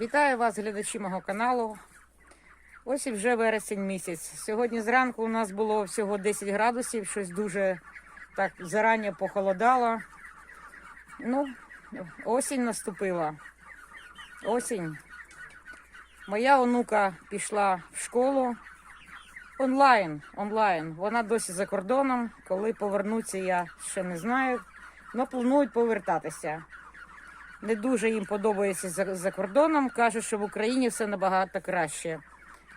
Вітаю вас, глядачі мого каналу. Ось і вже вересень місяць. Сьогодні зранку у нас було всього 10 градусів, щось дуже так зарані похолодало. Ну, осінь наступила. Осінь. Моя онука пішла в школу онлайн. онлайн. Вона досі за кордоном. Коли повернуться, я ще не знаю. але планують повертатися. Не дуже їм подобається за, за кордоном. Кажуть, що в Україні все набагато краще.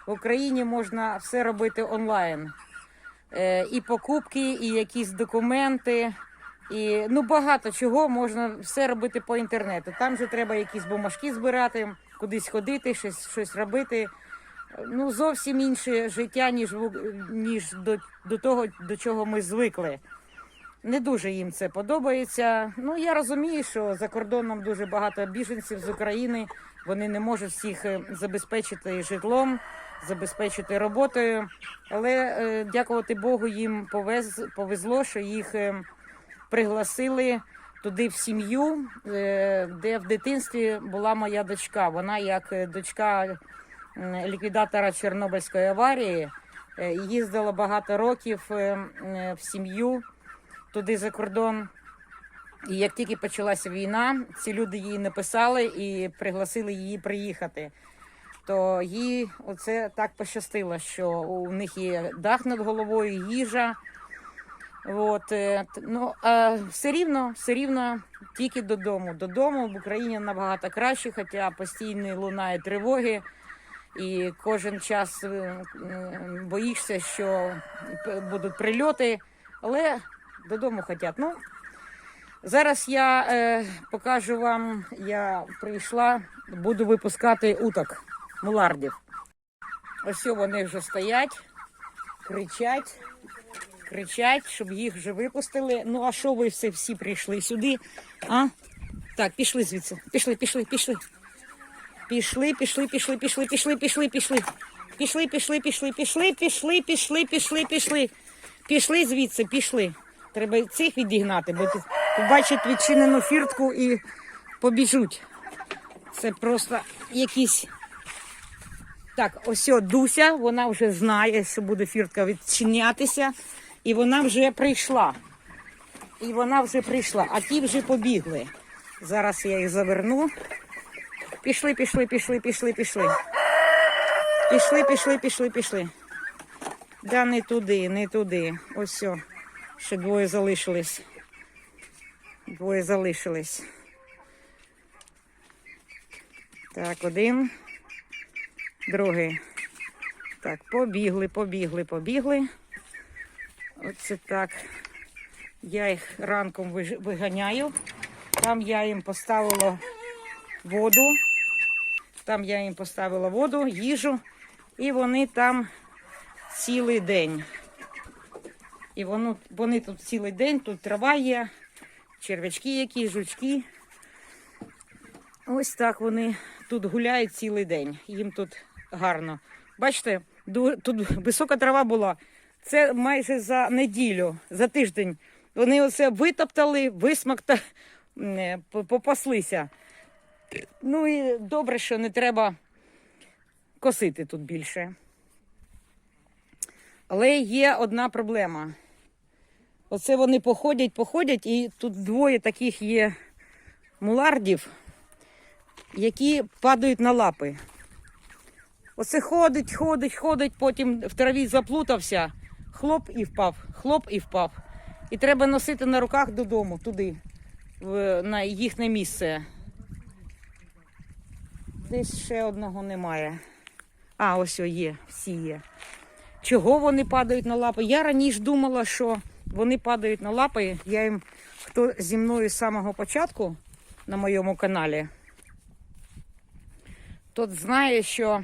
В Україні можна все робити онлайн. Е, і покупки, і якісь документи, і ну багато чого можна все робити по інтернету. Там же треба якісь бумажки збирати, кудись ходити, щось, щось робити. Ну, зовсім інше життя, ніж, ніж до, до того, до чого ми звикли. Не дуже їм це подобається. Ну я розумію, що за кордоном дуже багато біженців з України. Вони не можуть всіх е, забезпечити житлом, забезпечити роботою. Але е, дякувати Богу, їм повез, повезло, що їх е, пригласили туди в сім'ю, де в дитинстві була моя дочка. Вона як дочка ліквідатора Чорнобильської аварії їздила багато років в сім'ю туди за кордон. І як тільки почалася війна, ці люди їй написали і пригласили її приїхати. То їй оце так пощастило, що у них є дах над головою, їжа. От, е, ну, а все рівно, все рівно тільки додому. Додому в Україні набагато краще, хоча постійно лунає тривоги, і кожен час е, боїшся, що будуть прильоти, але додому хочуть. Ну, зараз я е, покажу вам, я прийшла, буду випускати уток, мулардів. Ось вони вже стоять, кричать кричать, щоб їх вже випустили. Ну а що ви все всі прийшли сюди? А? Так, пішли звідси. Пішли, пішли, пішли. Пішли, пішли, пішли, пішли, пішли, пішли, пішли. Пішли, пішли, пішли, пішли, пішли, пішли, пішли, пішли. Пішли звідси, пішли. Треба цих відігнати, бо побачать відчинену фіртку і побіжуть. Це просто якісь. Так, ось Дуся, вона вже знає, що буде фіртка відчинятися, і вона вже прийшла. І вона вже прийшла, а ті вже побігли. Зараз я їх заверну. Пішли, пішли, пішли, пішли, пішли. Пішли, пішли, пішли, пішли. Да не туди, не туди. Ось о, ще двоє залишились. Двоє залишились. Так, один. Другий. Так, побігли, побігли, побігли. Оце так. Я їх ранком виганяю. Там я їм поставила воду. Там я їм поставила воду, їжу. І вони там цілий день. І воно, вони тут цілий день, тут трава є, червячки які, жучки. Ось так вони тут гуляють цілий день. Їм тут гарно. Бачите, тут висока трава була. Це майже за неділю, за тиждень. Вони оце витоптали, висмакта, е, по- попаслися. Ну і добре, що не треба косити тут більше. Але є одна проблема. Оце вони походять, походять, і тут двоє таких є мулардів які падають на лапи. Оце ходить, ходить, ходить, потім в траві заплутався, хлоп і впав, хлоп і впав. І треба носити на руках додому, туди, в, на їхнє місце. Десь ще одного немає. А, ось о, є, всі є. Чого вони падають на лапи? Я раніше думала, що вони падають на лапи. Я їм, хто зі мною з самого початку на моєму каналі, тот знає, що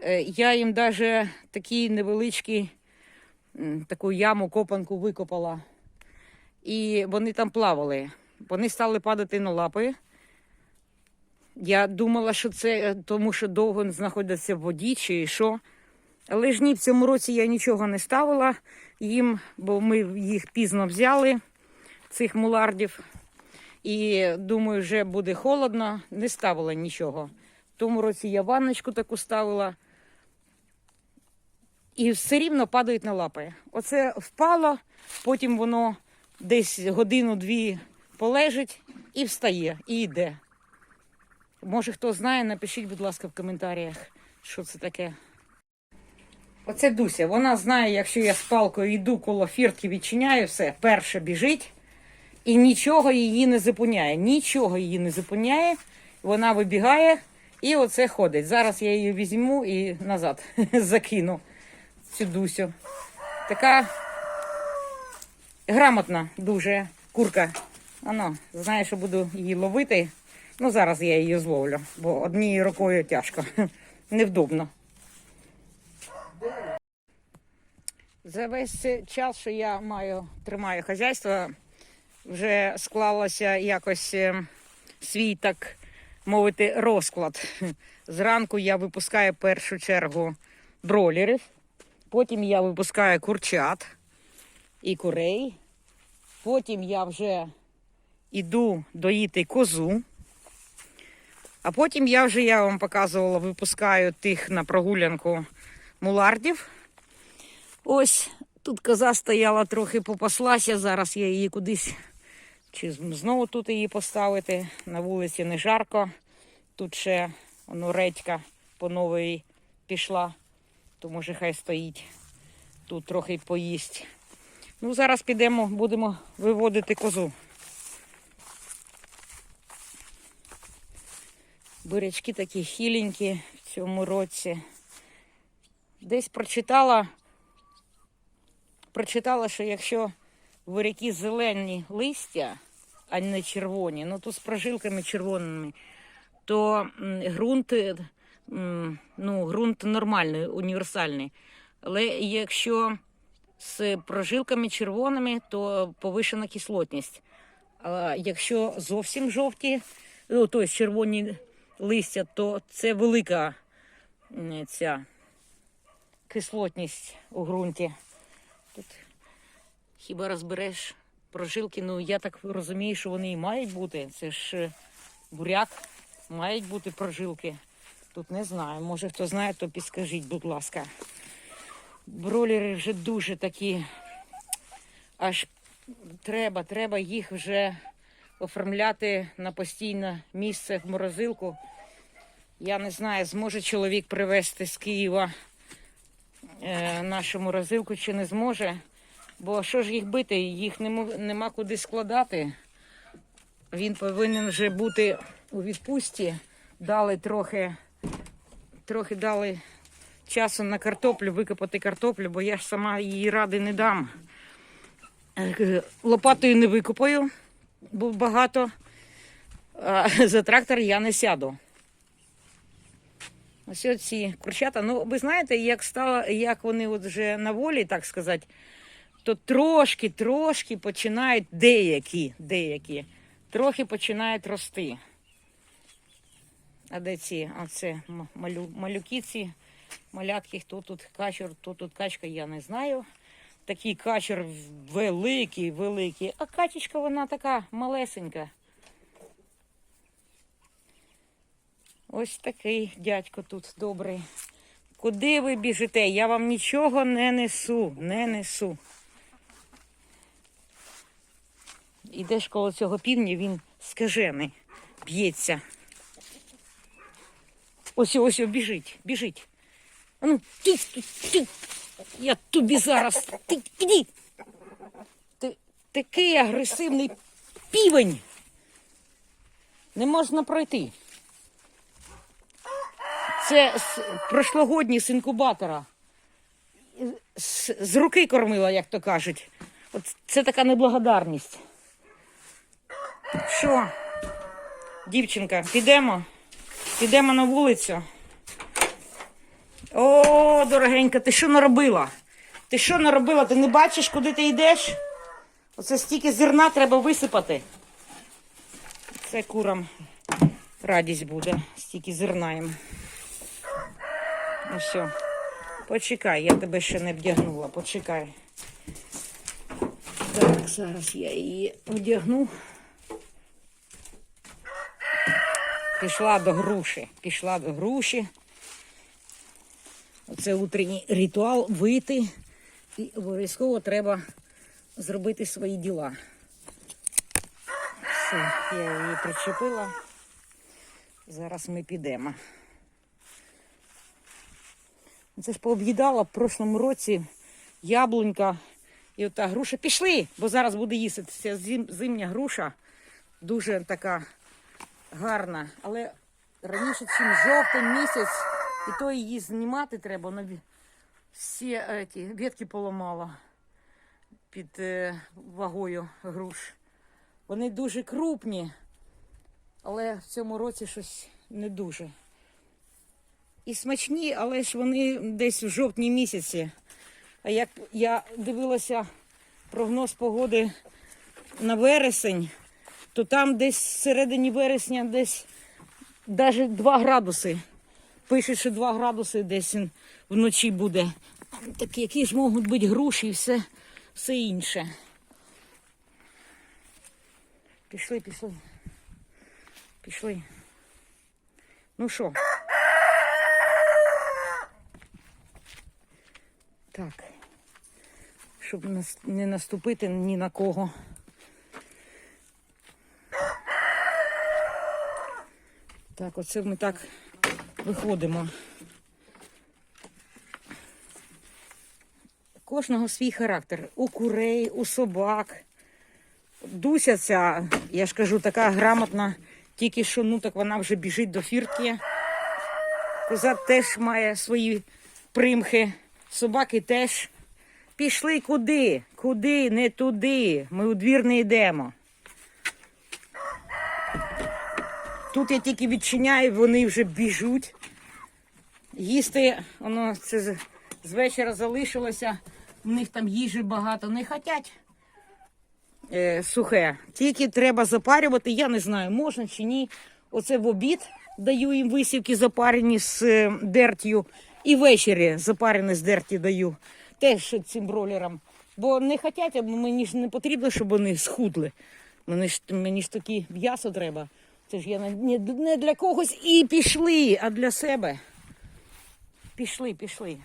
е, я їм навіть такий невеличкий таку яму, копанку викопала. І вони там плавали. Вони стали падати на лапи. Я думала, що це е, тому, що довго знаходяться в воді чи що. Але ж ні, в цьому році я нічого не ставила їм, бо ми їх пізно взяли, цих мулардів. І думаю, вже буде холодно, не ставила нічого. В тому році я ванночку таку ставила. І все рівно падають на лапи. Оце впало, потім воно десь годину-дві полежить і встає, і йде. Може, хто знає, напишіть, будь ласка, в коментарях, що це таке. Оце Дуся. Вона знає, якщо я з палкою йду коло фіртки, відчиняю все, перша біжить і нічого її не зупиняє. Нічого її не зупиняє. Вона вибігає і оце ходить. Зараз я її візьму і назад закину цю Дусю. Така грамотна дуже курка. Ано, знає, що буду її ловити. Ну, зараз я її зловлю, бо однією рукою тяжко. Невдобно. За весь час, що я маю, тримаю хазяйство, вже склалося якось е, свій, так мовити, розклад. Зранку я випускаю першу чергу бролерів, потім я випускаю курчат і курей, потім я вже іду доїти козу. А потім я вже я вам показувала, випускаю тих на прогулянку мулардів. Ось тут коза стояла, трохи попаслася. Зараз я її кудись чи знову тут її поставити. На вулиці не жарко. Тут ще воно редька по новій пішла, то може хай стоїть. Тут трохи поїсть. Ну, зараз підемо, будемо виводити козу. Бурячки такі хіленькі в цьому році. Десь прочитала, прочитала, що якщо буряки зелені листя, а не червоні, ну то з прожилками червоними, то ґрунт, ну, ґрунт нормальний, універсальний. Але якщо з прожилками червоними, то повишена кислотність. А якщо зовсім жовті, ну, тобто червоні листя, то це велика ця кислотність у ґрунті. Хіба розбереш прожилки, ну я так розумію, що вони і мають бути. Це ж е, буряк, мають бути прожилки. Тут не знаю. Може хто знає, то підскажіть, будь ласка. Бролери вже дуже такі. Аж треба, треба їх вже оформляти на постійне місце в морозилку. Я не знаю, зможе чоловік привезти з Києва е, нашу морозилку чи не зможе. Бо що ж їх бити? Їх нема, куди складати. Він повинен вже бути у відпустці. Дали трохи, трохи дали часу на картоплю, викопати картоплю, бо я ж сама її ради не дам. Лопатою не викопаю, бо багато. А за трактор я не сяду. Ось ці курчата. Ну, ви знаєте, як стало, як вони от вже на волі, так сказати, то трошки, трошки починають деякі, деякі, трохи починають рости. А де ці? А це малю, малюки ці, малятки, хто тут качур, хто тут качка, я не знаю. Такий качур великий, великий. А качечка вона така малесенька. Ось такий дядько тут добрий. Куди ви біжите? Я вам нічого не несу, не несу. Ідеш коло цього півня, він скажений, б'ється. Ось, ось, біжить, біжить. А ну, ти, ти, ти. Я тобі зараз. Ти, іди. Ти такий агресивний півень. Не можна пройти. Це з прошлогодній з інкубатора. З, з руки кормила, як то кажуть. От це така неблагодарність. Що, дівчинка, підемо? Підемо на вулицю. О, дорогенька, ти що наробила? Ти що наробила? Ти не бачиш, куди ти йдеш? Оце стільки зерна треба висипати. Це курам радість буде, стільки зерна їм. Ну все. Почекай, я тебе ще не вдягнула, почекай. Так, зараз я її вдягну. Пішла до груші. Пішла до груші. Оце утренній ритуал вийти. І обов'язково треба зробити свої діла. Все, я її причепила. Зараз ми підемо. Це ж пооб'їдала в прошлому році яблунька і ота груша. Пішли, бо зараз буде їсти. Ця зим, зимня груша дуже така гарна. Але раніше, ніж жовтень місяць, і то її знімати треба. Вона всі е, ті, ветки поламала під е, вагою груш. Вони дуже крупні, але в цьому році щось не дуже. І смачні, але ж вони десь в жовтні місяці. А як я дивилася прогноз погоди на вересень, то там десь всередині вересня десь навіть 2 градуси. Пише, що 2 градуси десь вночі буде. Так які ж можуть бути груші і все, все інше. Пішли, пішли. Пішли. Ну що? Так. Щоб не наступити ні на кого. Так, оце ми так виходимо. Кожного свій характер. У курей, у собак. Дуся ця, я ж кажу, така грамотна, тільки що ну так вона вже біжить до фіртки. Коза теж має свої примхи, собаки теж. Пішли куди? Куди? Не туди. Ми у двір не йдемо. Тут я тільки відчиняю, вони вже біжуть. Їсти, воно це з, з вечора залишилося. У них там їжі багато. Не хочуть е, сухе. Тільки треба запарювати. Я не знаю, можна чи ні. Оце в обід даю їм висівки запарені з е, дертю. І ввечері запарені з дерті даю. Теж цим бролерам. Бо не хочуть, а мені ж не потрібно, щоб вони схудли. Мені ж, мені ж такі м'ясо треба. Це ж я не, для когось і пішли, а для себе. Пішли, пішли.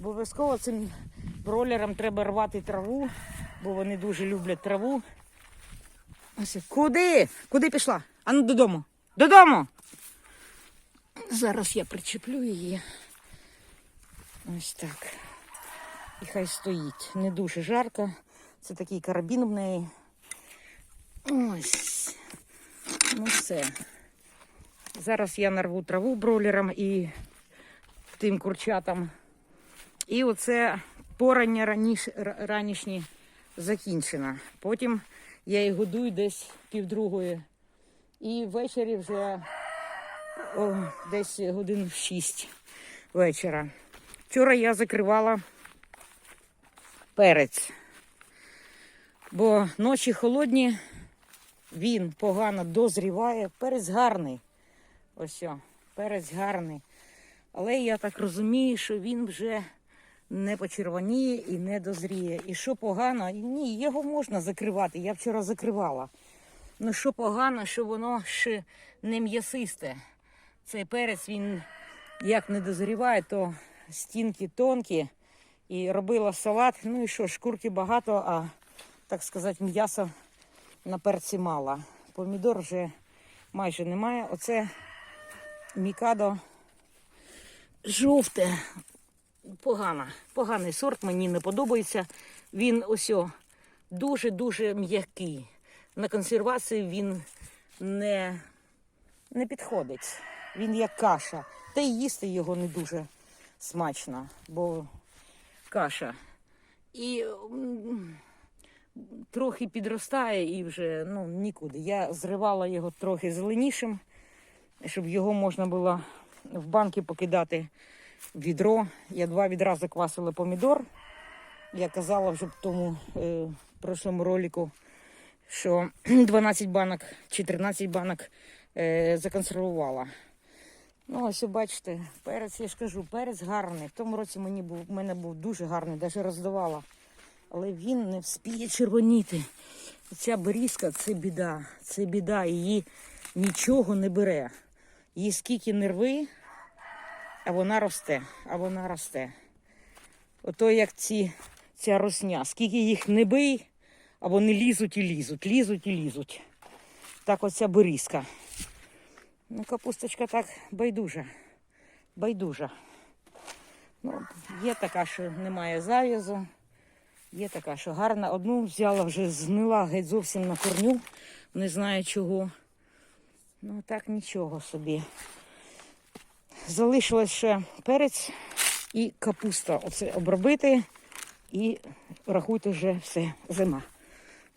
Бо обов'язково цим бролерам треба рвати траву, бо вони дуже люблять траву. Ось, куди? Куди пішла? Ану додому. Додому. Зараз я причеплю її. Ось так. І хай стоїть. Не дуже жарко. Це такий карабін в неї. Ось. Ну все. Зараз я нарву траву бройлерам і тим курчатам. І оце порання раніш, ра- ранішнє закінчено. Потім я їх годую десь півдругої. І ввечері вже о, десь годин в шість вечора. Вчора я закривала перець. Бо ночі холодні, він погано дозріває. Перець гарний. Ось, перець гарний. Але я так розумію, що він вже не почервоніє і не дозріє. І що погано, ні, його можна закривати. Я вчора закривала. Ну що погано, що воно ще не м'ясисте. Цей перець він як не дозріває, то стінки тонкі. І робила салат. Ну і що, шкурки багато, а так сказати, м'яса на перці мало. Помідор вже майже немає. Оце мікадо жовте. Погано. Поганий сорт, мені не подобається. Він ось дуже-дуже м'який. На консервацію він не, не підходить. Він як каша. Та й їсти його не дуже смачно, бо каша. І трохи підростає і вже ну, нікуди. Я зривала його трохи зеленішим, щоб його можна було в банки покидати в відро. Я два відра заквасила помідор. Я казала вже в тому е, прошлому ролику, що 12 банок чи 13 банок е, законсервувала. Ну, ось бачите, перець, я ж кажу, перець гарний. В тому році мені був, в мене був дуже гарний, навіть роздавала. Але він не вспіє червоніти. Ця берізка це біда. Це біда, її нічого не бере. Їй скільки нерви, а вона росте, а вона росте. Ото як ці, ця росня, скільки їх не бий, а вони лізуть і лізуть, лізуть і лізуть. Так оця берізка. Ну, капусточка так байдужа. Байдужа. Ну, є така, що немає зав'язу. Є така, що гарна. Одну взяла вже згнила геть зовсім на корню. Не знаю чого. Ну так нічого собі. Залишилось ще перець і капуста. Оце обробити і рахуйте вже все. Зима.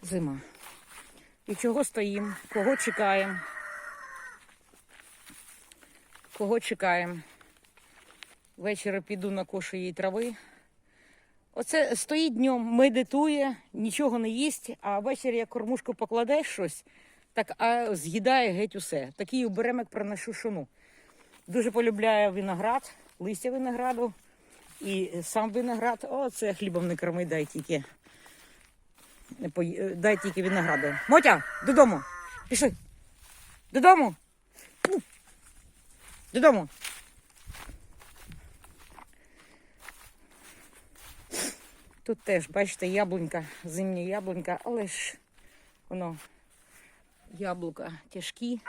Зима. І чого стоїмо? Кого чекаємо? Кого чекаємо? Ввечері піду на кошу її трави. Оце стоїть днем, медитує, нічого не їсть, а ввечері як кормушку покладеш щось, так а з'їдає геть усе. Такий оберемок приношу шуну. Дуже полюбляє виноград, листя винограду і сам виноград. О, це хлібом не корми, дай тільки. Е, Дай тільки винограду. Мотя, додому. Пішли. Додому. Додому. Тут теж, бачите, яблунька, зимня яблунька, але ж воно яблука тяжкі.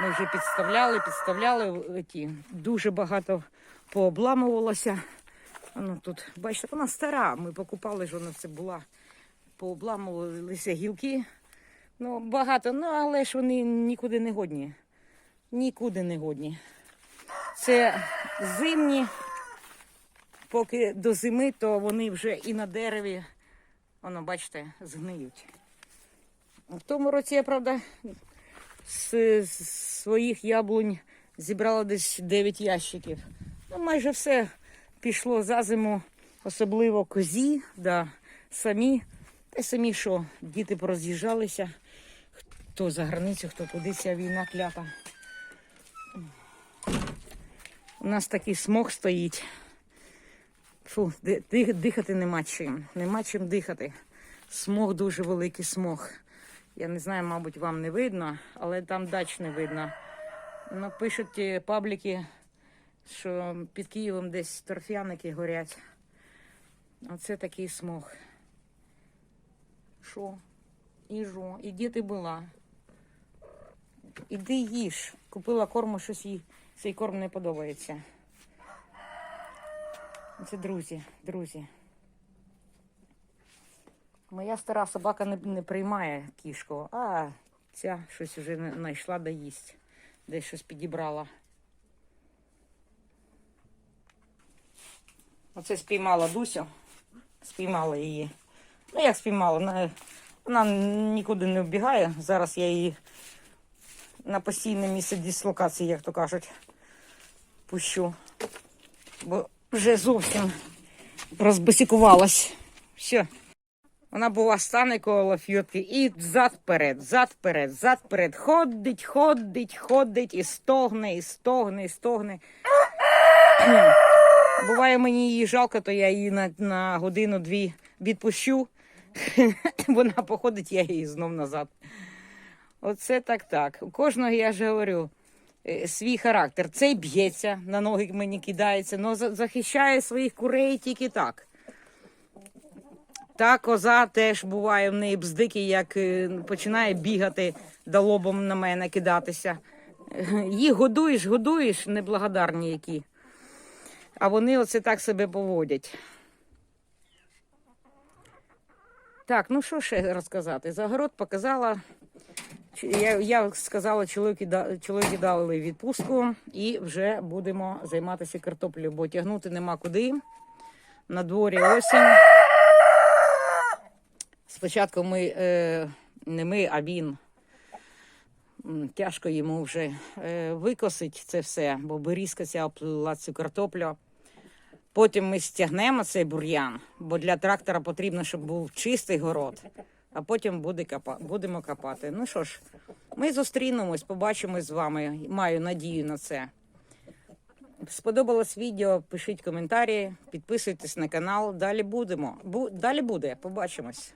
Ми вже підставляли, підставляли ті. Дуже багато пообламувалося. Воно тут, бачите, вона стара. Ми покупали ж вона це була. Пообламувалися гілки. Ну, багато, ну але ж вони нікуди не годні. Нікуди не годні. Це зимні, поки до зими, то вони вже і на дереві, воно, бачите, згниють. В тому році я, правда, з, своїх яблунь зібрала десь 9 ящиків. Ну, майже все пішло за зиму, особливо козі, да, самі. Та самі що, діти пороз'їжджалися, хто за границю, хто куди ця війна клята. У нас такий смог стоїть. Фу, ди- ди- дихати нема чим. Нема чим дихати. Смог дуже великий смог. Я не знаю, мабуть, вам не видно, але там дач не видно. Ну, пишуть ті пабліки, що під Києвом десь торфяники горять. Оце такий смог. Що? Іжу. І де ти була? Іди їж. Купила корму, щось їй цей корм не подобається. Це друзі, друзі. Моя стара собака не, не приймає кішку, а ця щось вже знайшла да їсть. Десь щось підібрала. Оце спіймала Дусю. Спіймала її. Ну як спіймала? Вона, вона нікуди не вбігає. Зараз я її на постійне місце дислокації, як то кажуть, пущу. Бо вже зовсім розбасікувалась. Все. Вона була стане коло лафьотки і зад вперед, зад вперед, зад вперед. Ходить, ходить, ходить і стогне, і стогне, і стогне. Буває мені її жалко, то я її на, на годину-дві відпущу. Вона походить, я її знов назад. Оце так так. У кожного, я ж говорю, свій характер. Цей б'ється, на ноги мені кидається, але захищає своїх курей тільки так. Та коза теж буває в неї бздики, як е, починає бігати да лобом на мене кидатися. Е, Їх годуєш, годуєш, неблагодарні які. А вони оце так себе поводять. Так, ну що ще розказати? Загород показала. Я, я сказала, чоловіки, чоловіки дали відпустку і вже будемо займатися картоплею, бо тягнути нема куди. На дворі осінь. Спочатку ми, е, не ми, а він. Тяжко йому вже е, викосить це все, бо берізка ця оплила цю картоплю. Потім ми стягнемо цей бур'ян, бо для трактора потрібно, щоб був чистий город, а потім буде капа... будемо копати. Ну що ж, ми зустрінемось, побачимось з вами. Маю надію на це. Сподобалось відео, пишіть коментарі, підписуйтесь на канал. Далі будемо. Бу... Далі буде. Побачимось.